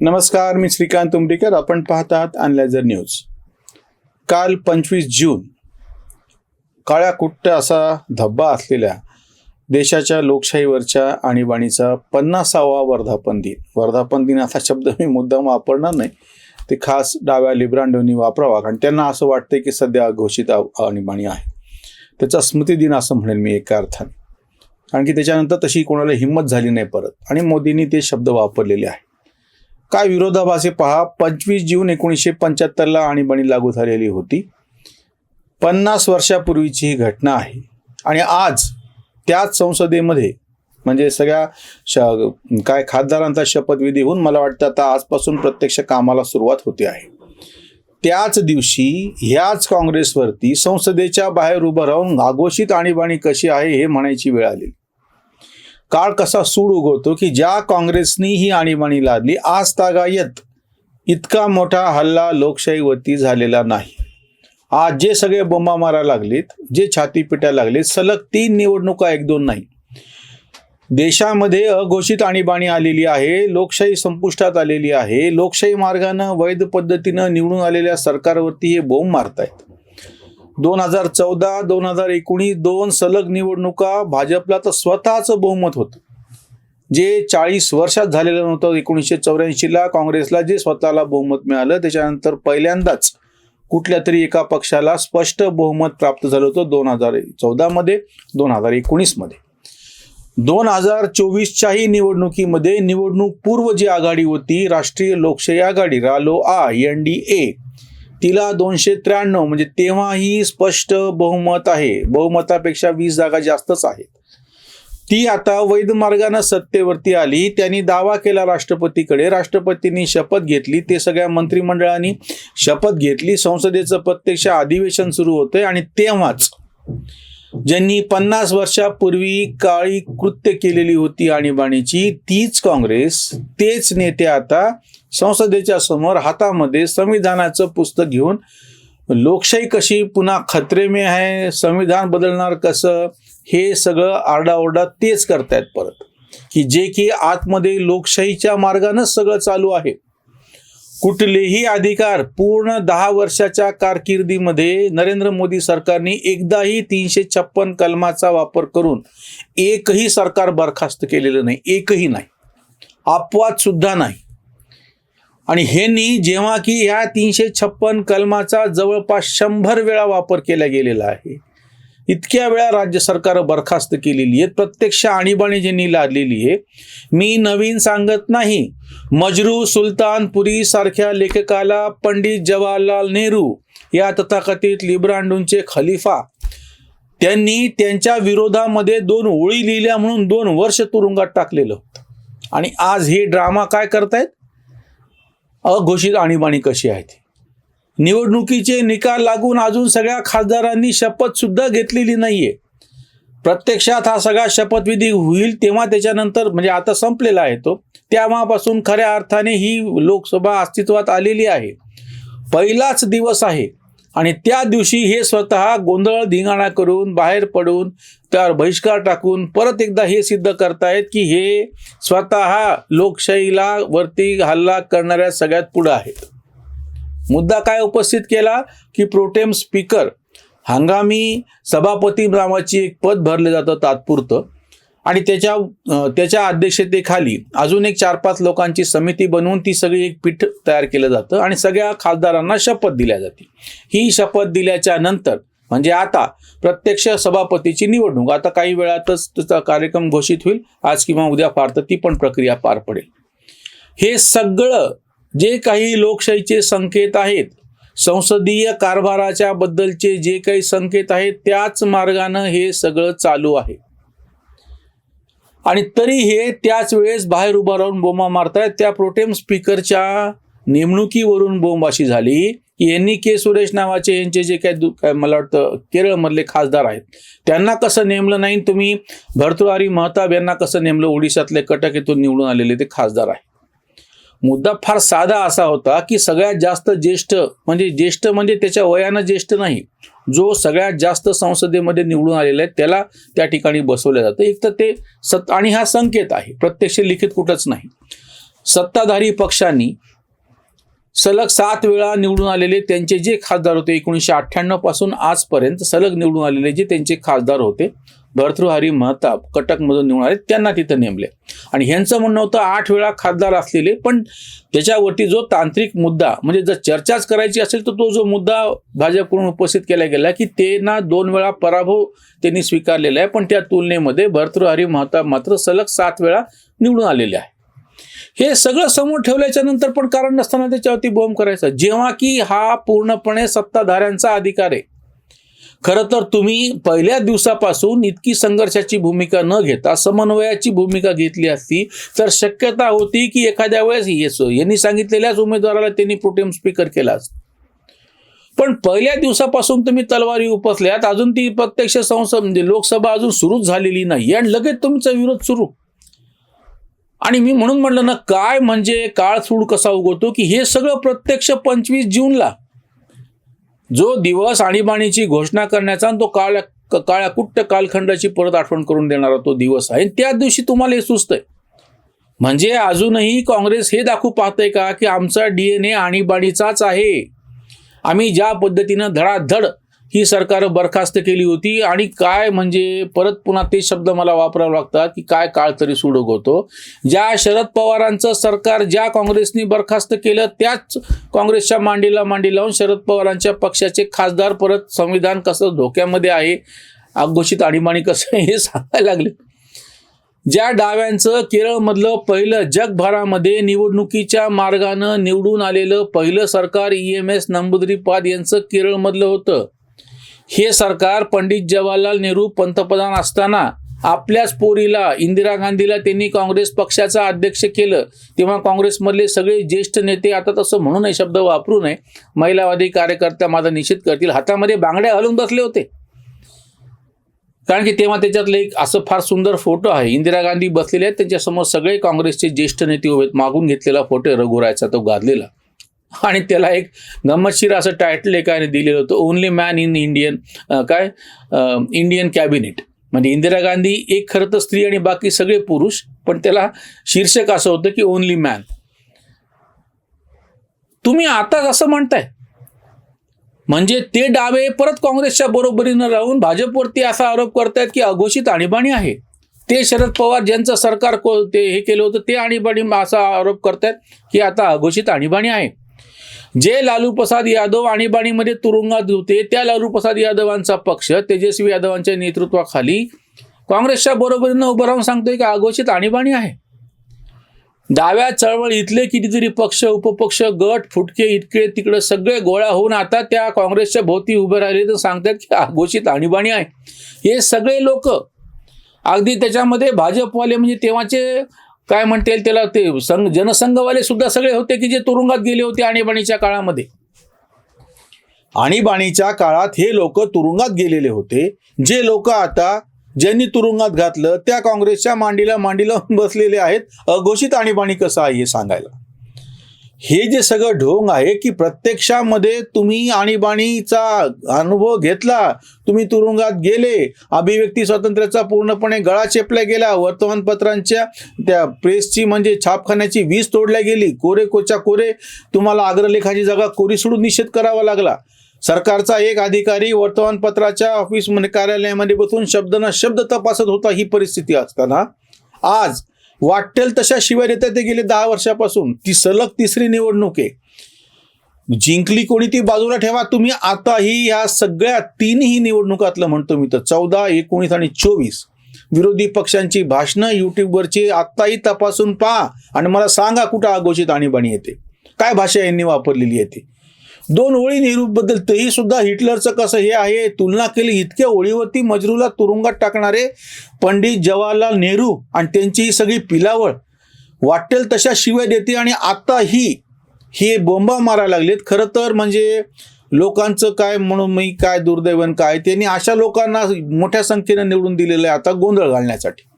नमस्कार मी श्रीकांत उमरीकर. आपण पाहतात अनलायझर न्यूज. काल पंचवीस जून काळ्या कुट्ट असा धब्बा असलेल्या देशाच्या लोकशाहीवरच्या आणीबाणीचा पन्नासावा वर्धापन दिन. वर्धापन दिन असा शब्द मी मुद्दाम वापरणार नाही. ते खास डाव्या लिब्रांडोनी वापरावा कारण त्यांना असं वाटतं की सध्या घोषित आणीबाणी आहे. त्याचा स्मृती दिन असं म्हणेल मी एका अर्थाने. कारण की त्याच्यानंतर तशी कोणाला हिंमत झाली नाही परत. आणि मोदींनी ते शब्द वापरलेले आहे. काय विरोधाभासे पहा. पंचवीस जून एकोणीसशे पंच्याहत्तरला आणीबाणी लागू झालेली होती. पन्नास वर्षापूर्वीची ही घटना आहे. आणि आज त्याच संसदेमध्ये म्हणजे सगळ्या श काय खासदारांचा शपथविधी होऊन मला वाटतं आता आजपासून प्रत्यक्ष कामाला सुरुवात होते आहे. त्याच दिवशी ह्याच काँग्रेसवरती संसदेच्या बाहेर उभं राहून आघोषित आणीबाणी कशी आहे हे म्हणायची वेळ आली काळ कसा सूड उगवतो की ज्या काँग्रेसनी ही आणीबाणी लादली आज तागायत इतका मोठा हल्ला लोकशाहीवरती झालेला नाही. आज जे सगळे बोंबा मारा लागलेत जे छाती पिटायला लागलेत सलग तीन निवडणुका एक दोन नाही. देशामध्ये अघोषित आणीबाणी आलेली आहे लोकशाही संपुष्टात आलेली आहे लोकशाही मार्गानं वैध पद्धतीनं निवडून आलेल्या सरकारवरती हे बोंब मारतायत. दोन हजार चौदा दोन हजार एकोणीस दोन सलग निवडणुका भाजपला तर स्वतःचं बहुमत होतं. जे चाळीस वर्षात झालेलं नव्हतं एकोणीसशे चौऱ्याऐंशीला काँग्रेसला जे स्वतःला बहुमत मिळालं त्याच्यानंतर पहिल्यांदाच कुठल्या तरी एका पक्षाला स्पष्ट बहुमत प्राप्त झालं होतं दोन हजार चौदामध्ये दोन हजार एकोणीसमध्ये. दोन हजार चोवीसच्याही निवडणुकीमध्ये निवडणूक पूर्व जी आघाडी होती राष्ट्रीय लोकशाही आघाडी रालो आ एन डी ए तिला दोनशे त्र्याण्णव म्हणजे तेव्हाही स्पष्ट बहुमत आहे. बहुमतापेक्षा वीस जागा जास्तच आहेत. ती आता वैध मार्गानं सत्तेवरती आली. त्यांनी दावा केला राष्ट्रपतीकडे. राष्ट्रपतींनी शपथ घेतली. ते सगळ्या मंत्रिमंडळाने शपथ घेतली. संसदेचं प्रत्यक्ष अधिवेशन सुरू होतंय आणि तेव्हाच ज्यांनी पन्नास वर्षापूर्वी काळी कृत्य केलेली होती आणीबाणीची तीच काँग्रेस तेच नेते आता संसदेच्या समोर हातामध्ये संविधानाचं पुस्तक घेऊन लोकशाही कशी पुन्हा खतरे में आहे संविधान बदलणार कसं हे सगळं आरडाओरडा तेच करतायत परत. की जे की आतमध्ये लोकशाहीच्या मार्गानंच सगळं चालू आहे. कुठलेही अधिकार पूर्ण दहा वर्षाच्या कारकिर्दीमध्ये नरेंद्र मोदी सरकारने एकदाही तीनशे छप्पन कलमाचा वापर करून एकही सरकार बरखास्त केलेलं नाही एकही नाही. अपवाद सुद्धा नाही. आणि ह्यांनी जेव्हा की या तीनशे छप्पन कलमाचा जवळपास शंभर वेळा वापर केला गेलेला आहे. इतक्या वेळा राज्य सरकार बरखास्त केलेली आहे प्रत्यक्ष आणीबाणी ज्यांनी लादलेली आहे मी नवीन सांगत नाही. मजरू सुलतानपुरी सारख्या लेखकाला पंडित जवाहरलाल नेहरू या तथाकथित लिब्रांडूंचे खलिफा. त्यांनी त्यांच्या विरोधामध्ये दोन ओळी लिहिल्या म्हणून दोन वर्ष तुरुंगात टाकलेलं होतं. आणि आज हे ड्रामा काय करतायत? अघोषित आणीबाणी कशी आहे ती? निवडणुकीचे निकाल लागून अजून सगळ्या खासदारांनी शपथसुद्धा घेतलेली नाही आहे प्रत्यक्षात हा सगळा शपथविधी होईल तेव्हा त्याच्यानंतर म्हणजे आता संपलेला आहे तो तेव्हापासून खऱ्या अर्थाने ही लोकसभा अस्तित्वात आलेली आहे. पहिलाच दिवस आहे. आणि त्या दिवशी हे स्वतः गोंधळ धिंगाणा करून बाहेर पडून त्यावर बहिष्कार टाकून परत एकदा हे सिद्ध करतायत की हे स्वतः लोकशाहीला वरती हल्ला करणाऱ्या सगळ्यात पुढं आहेत. मुद्दा काय उपस्थित केला? की प्रोटेम स्पीकर हंगामी सभापती नावाची एक पद भरलं जातं तात्पुरतं. आणि त्याच्या त्याच्या अध्यक्षतेखाली अजून एक चार पाच लोकांची समिती बनवून ती सगळी एक पीठ तयार केलं जातं आणि सगळ्या खासदारांना शपथ दिल्या जाते. ही शपथ दिल्याच्या नंतर म्हणजे आता प्रत्यक्ष सभापतीची निवडणूक आता काही वेळातच त्याचा कार्यक्रम घोषित होईल आज किंवा उद्या फार तर ती पण प्रक्रिया पार पडेल. हे सगळं जे काही लोकशाहीचे संकेत आहेत संसदीय कारभाराच्या बद्दलचे जे काही संकेत आहेत त्याच मार्गानं हे सगळं चालू आहे. आणि तरी हे त्याच वेळेस बाहेर उभा राहून बोंबा मारतायत. त्या प्रोटेम स्पीकरच्या नेमणुकीवरून बोंब अशी झाली. की यांनी के सुरेश नावाचे यांचे जे काय दु- काय मला वाटतं केरळमधले खासदार आहेत त्यांना कसं नेमलं नाही तुम्ही भरतुहारी महताब यांना कसं नेमलं? ओडिशातले कटक येथून निवडून आलेले ते खासदार आहे मुद्दा फार साधा असा होता की सगळ्यात जास्त ज्येष्ठ म्हणजे ज्येष्ठ म्हणजे त्याच्या वयानं ज्येष्ठ नाही. जो सगळ्यात जास्त संसदेमध्ये निवडून आलेला आहे त्याला त्या ठिकाणी बसवलं जातं. एक तर ते सत आणि हा संकेत आहे प्रत्यक्ष लिखित कुठंच नाही. सत्ताधारी पक्षांनी सलग सात वेळा निवडून आलेले त्यांचे जे खासदार होते एकोणीसशे अठ्ठ्याण्णवपासून आजपर्यंत सलग निवडून आलेले जे त्यांचे खासदार होते भर्तृहारी महताब कटकमधून निवडून आले त्यांना तिथं नेमले. आणि ह्यांचं म्हणणं होतं आठ वेळा खासदार असलेले पण त्याच्यावरती जो तांत्रिक मुद्दा म्हणजे जर चर्चाच करायची असेल तर तो जो मुद्दा भाजपकडून उपस्थित केला गेला की ते ना दोन वेळा पराभव त्यांनी स्वीकारलेला आहे पण त्या तुलनेमध्ये भर्तृहारी महताब मात्र सलग सात वेळा निवडून आलेले आहे. हे सगळं समोर ठेवल्याच्या नंतर पण कारण नसताना त्याच्यावरती बॉम्ब करायचा. जेव्हा की हा पूर्णपणे सत्ताधाऱ्यांचा अधिकार आहे. खरं तर तुम्ही पहिल्या दिवसापासून इतकी संघर्षाची भूमिका न घेता समन्वयाची भूमिका घेतली असती तर शक्यता होती की एखाद्या वेळेस येसो यांनी सांगितलेल्याच उमेदवाराला त्यांनी प्रोटेम स्पीकर केला पण पहिल्या दिवसापासून तुम्ही तलवारी उपसल्यात अजून ती प्रत्यक्ष संसद म्हणजे लोकसभा अजून सुरूच झालेली नाही आणि लगेच तुमचा विरोध सुरू. आणि मी म्हणून म्हणलं ना काय म्हणजे काळ सूड कसा उगवतो की हे सगळं प्रत्यक्ष पंचवीस जूनला जो दिवस आणीबाणीची घोषणा करण्याचा आणि तो काळ काळ्या कुट्ट कालखंडाची परत आठवण करून देणारा तो दिवस आहे. त्या त्याच दिवशी तुम्हाला हे सुचतंय. म्हणजे अजूनही काँग्रेस हे दाखवू पाहतंय का की आमचा डीएनए आणीबाणीचाच आहे. आम्ही ज्या पद्धतीनं धडाधड ही सरकार बरखास्त केली होती आणि काय म्हणजे परत पुन्हा ते शब्द मला वापरावे लागतात की काय काळ तरी सुडक होतो. ज्या शरद पवारांचं सरकार ज्या काँग्रेसनी बरखास्त केलं त्याच काँग्रेसच्या मांडीला मांडी लावून शरद पवारांच्या पक्षाचे खासदार परत संविधान कसं धोक्यामध्ये आहे अघोषित आणीबाणी कसं आहे हे सांगायला लागले. ज्या डाव्यांचं केरळमधलं पहिलं जगभरामध्ये निवडणुकीच्या मार्गानं निवडून आलेलं पहिलं सरकार ई एम एस नंबुद्रीपाद यांचं केरळमधलं होतं. हे सरकार पंडित जवाहरलाल नेहरू पंतप्रधान असताना आपल्याच पोरीला इंदिरा गांधीला त्यांनी काँग्रेस पक्षाचा अध्यक्ष केलं. तेव्हा काँग्रेसमधले सगळे ज्येष्ठ नेते आता तसं म्हणू नये शब्द वापरू नये. महिलावादी कार्यकर्त्या माझा निषेध करतील. हातामध्ये बांगड्या घालून बसले होते. कारण की तेव्हा त्याच्यातलं एक असं फार सुंदर फोटो आहे. इंदिरा गांधी बसलेले आहेत. त्यांच्यासमोर सगळे काँग्रेसचे ज्येष्ठ नेते उभे मागून घेतलेला फोटो रघुरायचा तो गाजलेला. आणि त्याला एक गमतशीर असं टायटल एकाने दिलेलं होतं. ओनली मॅन इन इंडियन काय? इंडियन कॅबिनेट म्हणजे इंदिरा गांधी एक खरं तर स्त्री आणि बाकी सगळे पुरुष पण त्याला शीर्षक असं होतं की ओनली मॅन तुम्ही आता असं म्हणताय? म्हणजे ते डावे परत काँग्रेसच्या बरोबरीनं राहून भाजपवरती असा आरोप करतायत की अघोषित आणीबाणी आहे. ते शरद पवार ज्यांचं सरकार को ते हे केलं होतं ते आणीबाणी असा आरोप करतायत की आता अघोषित आणीबाणी आहे. जे लालू प्रसाद यादव आणीबाणीमध्ये तुरुंगात होते त्या लालू प्रसाद यादवांचा पक्ष तेजस्वी यादवांच्या नेतृत्वाखाली काँग्रेसच्या बरोबरीनं उभं राहून सांगतोय की आघोषित आणीबाणी आहे. डाव्या चळवळ इथले कितीतरी पक्ष उपपक्ष गट फुटके इतके तिकडे सगळे गोळा होऊन आता त्या काँग्रेसच्या भोवती उभे राहिले तर सांगतात की आघोषित आणीबाणी आहे. हे सगळे लोक अगदी त्याच्यामध्ये भाजपवाले म्हणजे तेव्हाचे काय म्हणता येईल त्याला ते संघ जनसंघवाले सुद्धा सगळे होते की जे तुरुंगात गेले होते आणीबाणीच्या काळामध्ये? आणीबाणीच्या काळात हे लोक तुरुंगात गेलेले होते. जे लोक आता ज्यांनी तुरुंगात घातलं त्या काँग्रेसच्या मांडीला मांडीला बसलेले आहेत. अघोषित आणीबाणी कसं आहे हे सांगायला? हे जे सगळं ढोंग आहे की प्रत्यक्षामध्ये तुम्ही आणीबाणीचा अनुभव घेतला तुम्ही तुरुंगात गेले अभिव्यक्ती स्वातंत्र्याचा पूर्णपणे गळा चेपला गेला वर्तमानपत्रांच्या त्या प्रेसची म्हणजे छापखान्याची वीज तोडल्या गेली कोरे कोच्या कोरे तुम्हाला अग्रलेखाची जागा कोरी सोडून निषेध करावा लागला. सरकारचा एक अधिकारी वर्तमानपत्राच्या ऑफिसमध्ये कार्यालयामध्ये बसून शब्दना शब्द तपासत होता ही परिस्थिती असताना. आज वाटेल तशा शिवाय देतात ते गेले दहा वर्षापासून. ती सलग तिसरी निवडणूक आहे. जिंकली कोणी ती बाजूला ठेवा. तुम्ही आताही या सगळ्या तीनही निवडणुकातलं म्हणतो मी तर चौदा एकोणीस आणि चोवीस विरोधी पक्षांची भाषणं युट्यूबवरची आत्ताही तपासून पहा. आणि मला सांगा कुठं अघोषित आणीबाणी येते. काय भाषा यांनी वापरलेली आहे ती? दोन ओळी नेहरूबद्दल तेही सुद्धा हिटलरचं कसं हे आहे तुलना केली इतक्या ओळीवरती मजरूला तुरुंगात टाकणारे पंडित जवाहरलाल नेहरू आणि त्यांची ही सगळी पिलावळ. वाटेल तशा शिव्या देते आणि आताही हे बोंबा मारायला लागलेत. खरं तर म्हणजे लोकांचं काय म्हणून मी काय दुर्दैवन काय त्यांनी अशा लोकांना मोठ्या संख्येनं निवडून दिलेलं आहे आता गोंधळ घालण्यासाठी.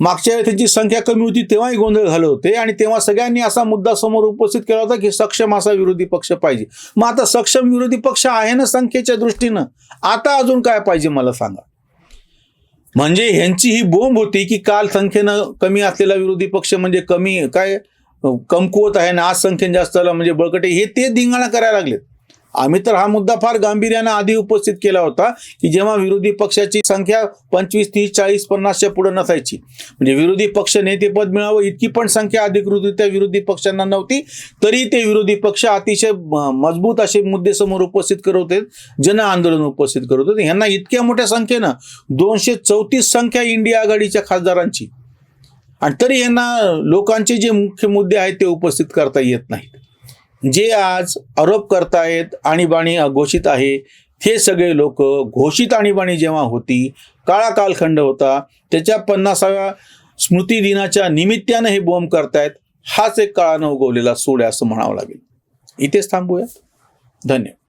मागच्या वेळी त्यांची संख्या कमी होती तेव्हाही गोंधळ झाले होते. आणि तेव्हा सगळ्यांनी असा मुद्दा समोर उपस्थित केला होता की सक्षम असा विरोधी पक्ष पाहिजे. मग आता सक्षम विरोधी पक्ष आहे ना संख्येच्या दृष्टीनं? आता अजून काय पाहिजे मला सांगा. म्हणजे ह्यांची ही बोंब होती की काल संख्येनं कमी असलेला विरोधी पक्ष म्हणजे कमी काय कमकुवत आहे ना? आज संख्येने जास्त आला म्हणजे बळकटे हे ते धिंगाणा करायला लागलेत. आम्ही तर हा मुद्दा फार गांभीर्यानं आधी उपस्थित केला होता की जेव्हा विरोधी पक्षाची संख्या पंचवीस तीस चाळीस पन्नासच्या पुढे नसायची. म्हणजे विरोधी पक्ष नेतेपद मिळावं इतकी पण संख्या अधिकृतरित्या विरोधी पक्षांना नव्हती तरी ते विरोधी पक्ष अतिशय मजबूत असे मुद्दे समोर उपस्थित करत होते जन आंदोलन उपस्थित करत होते. ह्यांना इतक्या मोठ्या संख्येनं दोनशे चौतीस संख्या इंडिया आघाडीच्या खासदारांची. आणि तरी यांना लोकांचे जे मुख्य मुद्दे आहेत ते उपस्थित करता येत नाहीत. जे आज आरोप करतायत आणीबाणी घोषित आहे हे सगळे लोक घोषित आणीबाणी जेव्हा होती काळा कालखंड होता त्याच्या पन्नासाव्या स्मृती दिनाच्या निमित्तानं हे बोंब करतायत हाच एक काळानं उगवलेला सूड आहे असं म्हणावं लागेल. इथेच थांबूया धन्यवाद.